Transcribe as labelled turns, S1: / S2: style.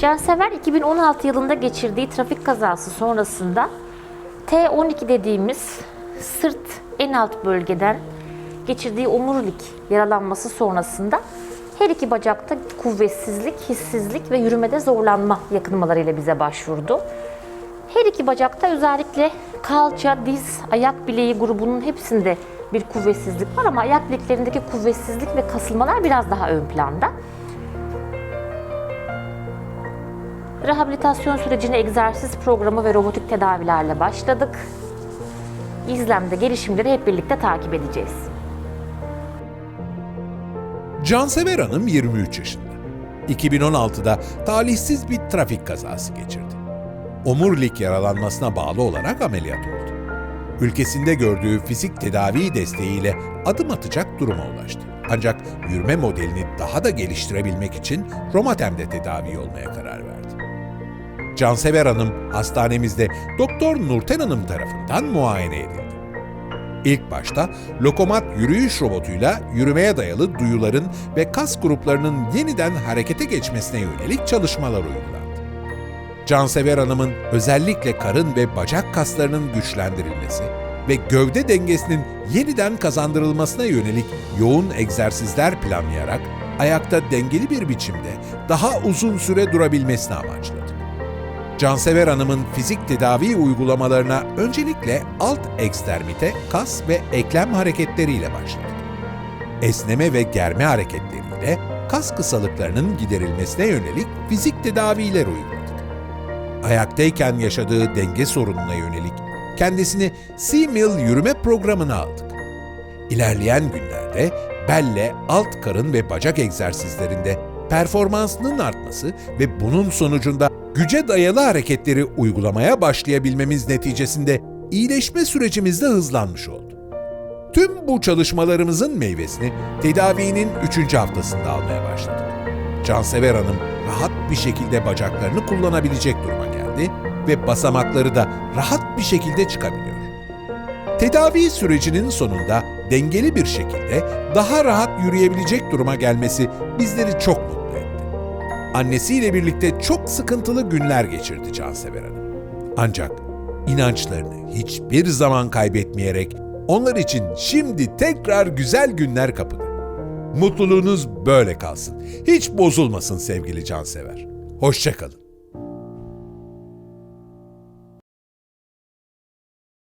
S1: Cansever 2016 yılında geçirdiği trafik kazası sonrasında T12 dediğimiz sırt en alt bölgeden geçirdiği omurilik yaralanması sonrasında her iki bacakta kuvvetsizlik, hissizlik ve yürümede zorlanma yakınmalarıyla bize başvurdu. Her iki bacakta özellikle kalça, diz, ayak bileği grubunun hepsinde bir kuvvetsizlik var ama ayak bileklerindeki kuvvetsizlik ve kasılmalar biraz daha ön planda. Rehabilitasyon sürecine egzersiz programı ve robotik tedavilerle başladık. İzlemde gelişimleri hep birlikte takip edeceğiz.
S2: Cansever Hanım 23 yaşında. 2016'da talihsiz bir trafik kazası geçirdi. Omurilik yaralanmasına bağlı olarak ameliyat oldu. Ülkesinde gördüğü fizik tedavi desteğiyle adım atacak duruma ulaştı. Ancak yürüme modelini daha da geliştirebilmek için Romatem'de tedavi olmaya karar verdi. Cansever Hanım hastanemizde Doktor Nurten Hanım tarafından muayene edildi. İlk başta lokomat yürüyüş robotuyla yürümeye dayalı duyuların ve kas gruplarının yeniden harekete geçmesine yönelik çalışmalar uygulandı. Cansever Hanım'ın özellikle karın ve bacak kaslarının güçlendirilmesi ve gövde dengesinin yeniden kazandırılmasına yönelik yoğun egzersizler planlayarak ayakta dengeli bir biçimde daha uzun süre durabilmesini amaçladı. Cansever Hanım'ın fizik tedavi uygulamalarına öncelikle alt ekstermite, kas ve eklem hareketleriyle başladık. Esneme ve germe hareketleriyle kas kısalıklarının giderilmesine yönelik fizik tedaviler uyguladık. Ayaktayken yaşadığı denge sorununa yönelik kendisini C-Mill yürüme programına aldık. İlerleyen günlerde belle, alt karın ve bacak egzersizlerinde performansının artması ve bunun sonucunda güce dayalı hareketleri uygulamaya başlayabilmemiz neticesinde iyileşme sürecimiz de hızlanmış oldu. Tüm bu çalışmalarımızın meyvesini tedavinin 3. haftasında almaya başladık. Cansever Hanım rahat bir şekilde bacaklarını kullanabilecek duruma geldi ve basamakları da rahat bir şekilde çıkabiliyor. Tedavi sürecinin sonunda dengeli bir şekilde daha rahat yürüyebilecek duruma gelmesi bizleri çok mutlu. Annesiyle birlikte çok sıkıntılı günler geçirdi Cansever Hanım. Ancak inançlarını hiçbir zaman kaybetmeyerek onlar için şimdi tekrar güzel günler kapıda. Mutluluğunuz böyle kalsın. Hiç bozulmasın sevgili Cansever. Hoşçakalın.